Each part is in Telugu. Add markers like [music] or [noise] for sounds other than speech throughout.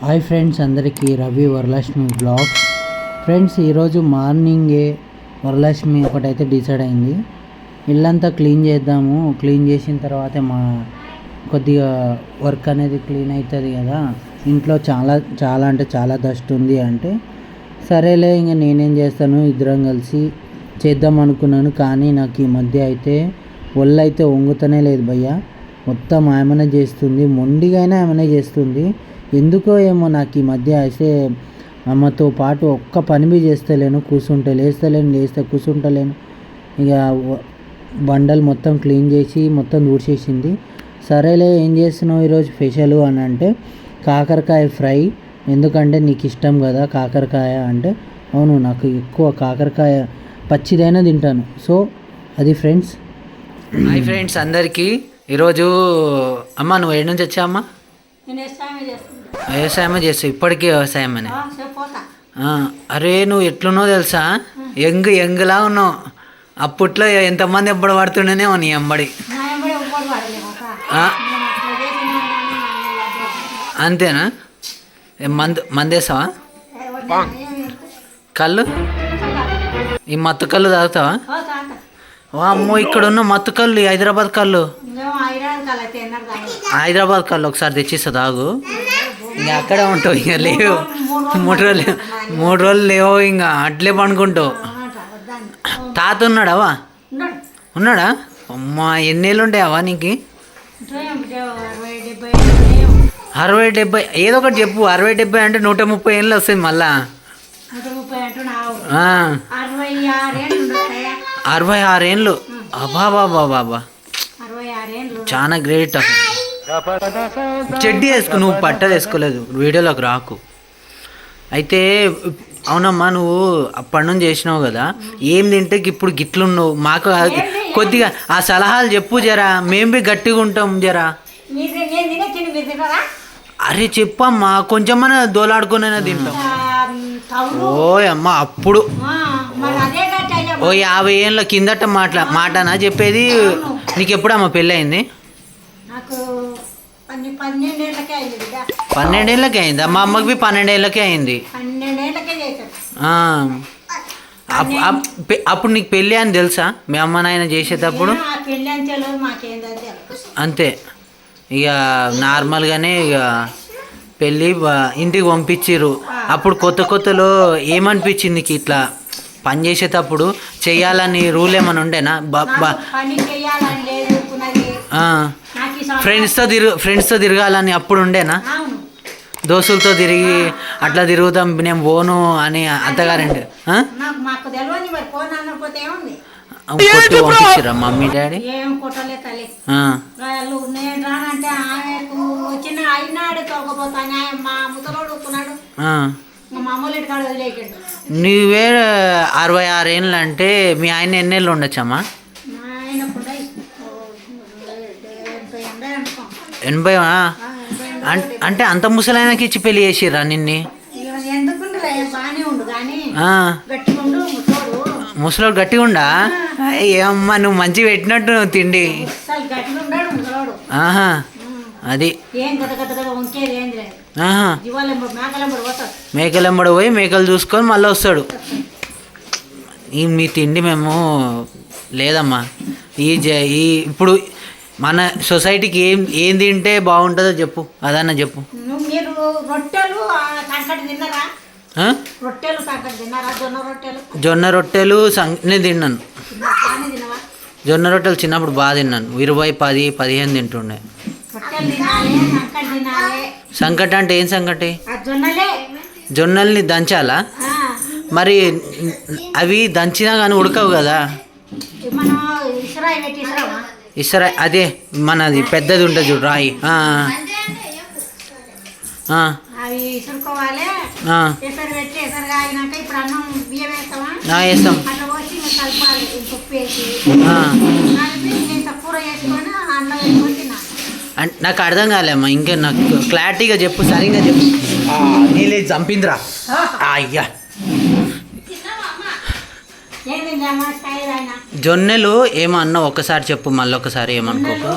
హాయ్ ఫ్రెండ్స్ అందరికీ రవి వరలక్ష్మి బ్లాగ్స్. ఫ్రెండ్స్ ఈరోజు మార్నింగే వరలక్ష్మి ఒకటైతే డిసైడ్ అయింది. ఇల్లంతా క్లీన్ చేద్దాము. క్లీన్ చేసిన తర్వాతే మా కొద్దిగా వర్క్ అనేది క్లీన్ అవుతుంది కదా. ఇంట్లో చాలా చాలా అంటే చాలా డస్ట్ ఉంది అంటే సరేలే ఇంక నేనేం చేస్తాను? ఇద్దరం కలిసి చేద్దాం అనుకున్నాను. కానీ నాకు ఈ మధ్య అయితే ఒళ్ళు అయితే వంగుతనే లేదు భయ్య. మొత్తం ఆమెనే చేస్తుంది. మొండిగా అయినా ఆమెనే చేస్తుంది. ఎందుకో ఏమో నాకు ఈ మధ్య అయితే అమ్మతో పాటు ఒక్క పని బి చేస్తలేను కూర్చుంటే లేస్తలేను లేస్తే కూర్చుంటలేను ఇక బండలు మొత్తం క్లీన్ చేసి మొత్తం ఊడ్చేసింది. సరేలే ఏం చేస్తున్నావు ఈరోజు స్పెషల్ అని అంటే కాకరకాయ ఫ్రై. ఎందుకంటే నీకు ఇష్టం కదా కాకరకాయ అంటే. అవును నాకు ఎక్కువ కాకరకాయ పచ్చిదైనా తింటాను. సో అది ఫ్రెండ్స్. హాయ్ ఫ్రెండ్స్ అందరికీ. ఈరోజు అమ్మ నువ్వు ఏడు నుంచి వ్యవసాయం చేస్తున్నా. వ్యవసాయమే చేస్తావు. ఇప్పటికీ వ్యవసాయం అని. ఆ, సరే పోతా. ఆ, అరే నువ్వు ఎట్లున్నావు తెలుసా? యంగ్ యంగ్లా ఉన్నావు. అప్పట్లో ఎంతమంది ఎప్పుడు పడుతుండేనేమో నీ ఎంబడి అడ్డు. అంతేనా? ఏ మందు మందేసావా? కళ్ళు? ఈ మత్తు కళ్ళు తాగుతావా? అమ్మో ఇక్కడ ఉన్న మత్తు కళ్ళు హైదరాబాద్ కళ్ళు. హైదరాబాద్ కళ్ళు ఒకసారి తెచ్చిస్తా తాగు. ఇంకా అక్కడే ఉంటావు ఇంకా లేవు. మూడు రోజులు మూడు రోజులు లేవు ఇంకా అట్లే పండుకుంటావు. వద్దాన్ని తాత ఉన్నాడావా? ఉన్నాడు? ఉన్నాడా అమ్మా ఎన్నేళ్ళు ఉంటాయావా నీకు? అరవై డెబ్బై ఏదో ఒకటి చెప్పు అరవై డెబ్బై అంటే నూట ముప్పై ఏళ్ళు వస్తాయి మళ్ళా. అరవై ఆరేళ్ళు. అబ్బా బాబా చాలా గ్రేట్ అసలు చెడ్డీ వేసుకో నువ్వు పట్టలు వేసుకోలేదు. వీడియోలోకి రాకు. అయితే అవునమ్మా నువ్వు అప్పటి నుంచి చేసినావు కదా. ఏం తింటే ఇప్పుడు గిట్లున్నావు? మాకు కొద్దిగా ఆ సలహాలు చెప్పు జరా. మేము బి గట్టిగా ఉంటాం జరా. అరే చెప్పమ్మా కొంచెమన్నా దోలాడుకునైనా తింటాం. ఆ, తవుడు ఓ అమ్మ అప్పుడు. ఓ యాభై ఏళ్ళ కిందట మాట్లా మాటనా చెప్పేది? నీకు ఎప్పుడమ్మా నాకు పన్నె పన్నెండేళ్ళకే అయింది పన్నెండేళ్ళకి అయింది? మా అమ్మకి పన్నెండేళ్ళకే అయింది. పన్నెండేళ్ళకే అప్పుడు నీకు పెళ్ళి అని తెలుసా? మీ అమ్మ నాయన చేసేటప్పుడు? అంతే. ఇక నార్మల్గానే ఇక పెళ్ళి ఇంటికి పంపించిర్రు. అప్పుడు కొత్త కొత్తలో ఏమనిపించింది ఇట్లా? పని చేసేటప్పుడు చెయ్యాలని రూల్ ఏమైనా ఉండేనా? చేయాలని ఫ్రెండ్స్తో తిరుగు ఫ్రెండ్స్తో తిరగాలని అప్పుడు ఉండేనా? దోస్తులతో తిరిగి అట్లా తిరుగుతాం నేను పోను అని అత్తగారండి కొట్టి పంపించిరా మమ్మీ డాడీ? ఏం కొట్టలే తల్లి. ఆ. వాళ్ళు నేను రానంటే ఆమెకు వచ్చిన అయినాడు తోకపోతాను ఆయన మా ముసలోడు ఊరుకున్నాడు ఆ. మా మామూలు ఇంటికాడ వదిలేకండు నీవే అరవై ఆరు ఏళ్ళు అంటే మీ ఆయన ఎన్నేళ్ళు ఉండొచ్చమ్మా? ఎనభై అంటే అంత ముసలాయనకి ఇచ్చి పెళ్ళి చేసిర్రా నిన్ని? ముసలోడు. గట్టిగా ఉండా? ఏమమ్మా నువ్వు మంచి పెట్టినట్టు నువ్వు తిండి. ఆహా. అది. మేకలెంబడు పోయి మేకలు చూసుకొని మళ్ళీ వస్తాడు. ఈ మీ తిండి మేము లేదమ్మా. ఈ జ ఈ ఇప్పుడు మన సొసైటీకి ఏం ఏం తింటే బాగుంటుందో చెప్పు అదన్నా చెప్పు. జొన్న రొట్టెలు? నేను తిన్నాను. జొన్న రొట్టెలు చిన్నప్పుడు బాగా తిన్నాను. ఇరవై పది పదిహేను తింటుండే. సంకటి అంటే ఏం సంకటి? జొన్నల్ని దంచాలా? మరి అవి దంచినా కానీ ఉడకవు కదా? ఇసరా అదే మనది పెద్దది ఉంటుంది చూడు రాయి. వేస్తాం. కూర నాకు అర్థం కాలేమ్మా ఇంకా నాకు క్లారిటీగా చెప్పు సరిగ్గా చెప్పు. నీళ్ళు చంపిందిరా. అయ్యా. జొన్నెలు ఏమో అన్న ఒక్కసారి చెప్పు మళ్ళీ ఒకసారి ఏమనుకోకు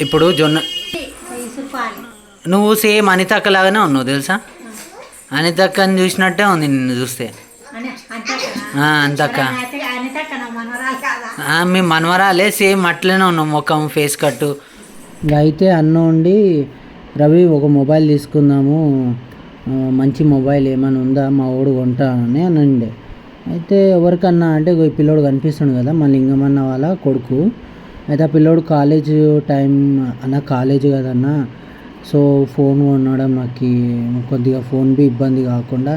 ఇప్పుడు జొన్న నువ్వు సేమ్ అనితక్క లాగానే ఉన్నావు తెలుసా? అనితక్కని చూసినట్టే ఉంది నిన్ను చూస్తే. అంతక్క. మీ మనవరాలే సేమ్ అట్లనే ఉన్నావు ముఖం ఫేస్ కట్టు అయితే అన్న ఉండి రవి ఒక మొబైల్ తీసుకుందాము మంచి మొబైల్ ఏమైనా ఉందా మా వాడు కొంటా అని ఉండే అయితే ఎవరికన్నా అంటే ఈ పిల్లోడు కనిపిస్తుండు కదా మా లింగమన్న వాళ్ళ కొడుకు. అయితే ఆ పిల్లోడు కాలేజ్ టైం అన్న కాలేజ్ కదన్నా సో ఫోన్ కొనడం నాకు కొద్దిగా ఫోన్ బి ఇబ్బంది కాకుండా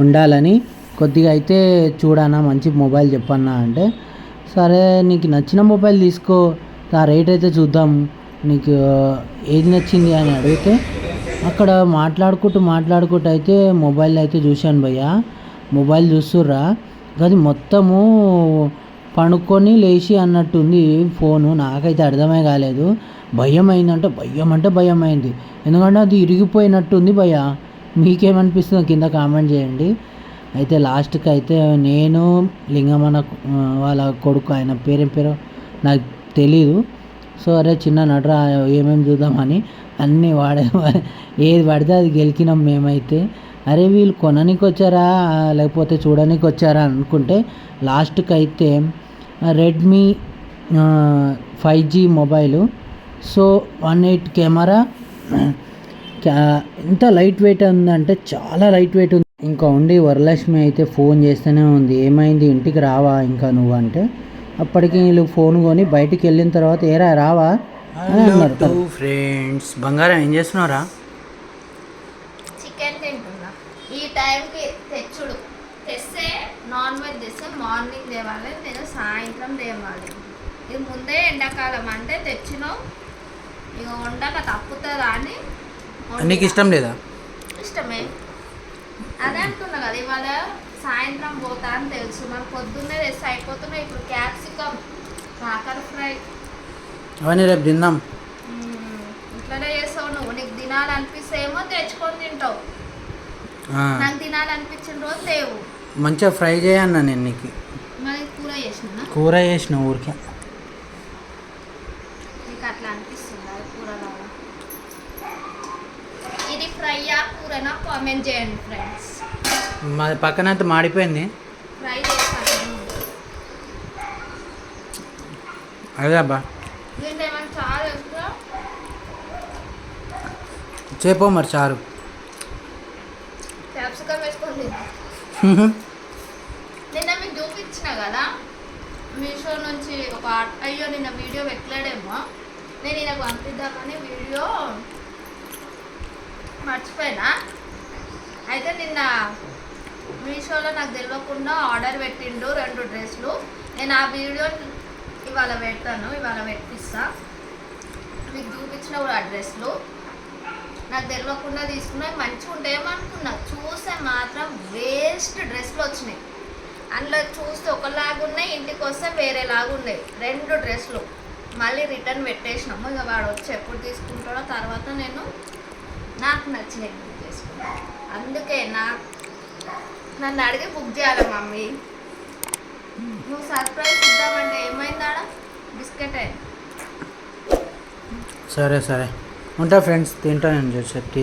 ఉండాలని కొద్దిగా అయితే చూడన్నా మంచి మొబైల్ చెప్పన్నా అంటే సరే నీకు నచ్చిన మొబైల్ తీసుకో ఆ రేట్ అయితే చూద్దాం నీకు ఏది నచ్చింది అని అడిగితే అక్కడ మాట్లాడుకుంటూ మాట్లాడుకుంటూ అయితే మొబైల్ అయితే చూశాను భయ్య. మొబైల్ చూస్తుర్రా అది మొత్తము పడుకొని లేచి అన్నట్టుంది ఫోను నాకైతే అర్థమే కాలేదు. భయం అయిందంటే భయం అంటే భయం అయింది ఎందుకంటే అది ఇరిగిపోయినట్టుంది భయ మీకేమనిపిస్తుందో కింద కామెంట్ చేయండి. అయితే లాస్ట్కి అయితే నేను లింగమన్న వాళ్ళ కొడుకు ఆయన పేరేం పేరు నాకు తెలీదు. సో అరే చిన్న నడరా ఏమేమి చూద్దామని అన్నీ వాడే [laughs] ఏది పడితే అది గెలికినాం మేమైతే. అరే వీళ్ళు కొననీకి వచ్చారా లేకపోతే చూడనీకి వచ్చారా అనుకుంటే లాస్ట్కి అయితే Redmi five G mobile. So one eight camera. [clears throat] క్యా- ఎంత లైట్ వెయిట్ ఉందంటే చాలా లైట్ వెయిట్ ఉంది. ఇంకా ఉండి వరలక్ష్మి అయితే ఫోన్ చేస్తూనే ఉంది. ఏమైంది? ఇంటికి రావా ఇంకా నువ్వు అంటే? అప్పటికి వీళ్ళు ఫోన్ కొని బయటికి వెళ్ళిన తర్వాత ఏరా రావా? అని అన్నారు. ఫ్రెండ్స్ బంగారం ఏం చేస్తున్నారా చికెన్ తింటున్నా. ఈ టైంకి తెచ్చుడు తెస్తే నాన్ వెజ్ తెస్తే మార్నింగ్ తేవాలి నేను సాయంత్రం తేవాలి ఇది ముందే ఎండాకాలం అంటే తెచ్చినావు. ఇక వండక తప్పుతుందా అని. నీకు ఇష్టం లేదా? ఇష్టమే అదే అంటున్నా కదా ఇవాళ సాయంత్రం పోతా అని తెలుసు. మరి పొద్దున్నే తెస్తే అయిపోతున్నాయి ఇప్పుడు క్యాప్సికమ్ కాకర ఫ్రై. అవన్నీ రేపు తిందాం. మ్మ్. ఇట్లనే చేస్తావు నువ్వు. నీకు తినాలనిపిస్తే ఏమో తెచ్చుకొని తింటావు. నాకు తినాలనిపించిన రోజు తేవు మంచిగా ఫ్రై చేయన్న నేను నీకు. మరి కూర చేసిన కూర చేసిన ఊరికే. నీకు అట్లా అనిపిస్తుంది? కూరలాగా ఇది ఫ్రైయా కూరనా కామెంట్ చేయండి ఫ్రెండ్స్ మా పక్కన అయితే మాడిపోయింది. ఫ్రై చేస్తాను. అదే అబ్బా. దీంట్లో ఏమైనా ఎక్కువ? మరి చారు. క్యాప్సికమ్. నిన్న మీకు చూపించిన కదా మీషో నుంచి ఒక అయ్యో నిన్న వీడియో పెట్టలేడేమో. నేను ఈయనకు పంపిద్దామని వీడియో మర్చిపోయినా. అయితే నిన్న మీషోలో నాకు తెలియకుండా ఆర్డర్ పెట్టిండు రెండు డ్రెస్సులు. నేను ఆ వీడియో ఇవాళ పెడతాను ఇవాళ పెట్టిస్తా. మీకు చూపించిన కూడా ఆ డ్రెస్లు నాకు తెలియకుండా తీసుకున్నాయి మంచిగా ఉంటాయేమనుకున్నా చూస్తే మాత్రం వేస్ట్ డ్రెస్లు వచ్చినాయి. అందులో చూస్తే ఒకలాగా ఉన్నాయి ఇంటికి వస్తే వేరేలాగా ఉన్నాయి. రెండు డ్రెస్లు మళ్ళీ రిటర్న్ పెట్టేసినాము. ఇక వాడు వచ్చి ఎప్పుడు తీసుకుంటాడో తర్వాత నేను నాకు నచ్చినవి బుక్ చేసుకున్నాను అందుకే నా నన్ను అడిగి బుక్ చేయాలి మమ్మీ? నువ్వు సర్ప్రైజ్ ఇద్దామంటే ఏమైందాడా? బిస్కెట్ సరే సరే. ఉంటా ఫ్రెండ్స్ తింటా నేను చెప్పి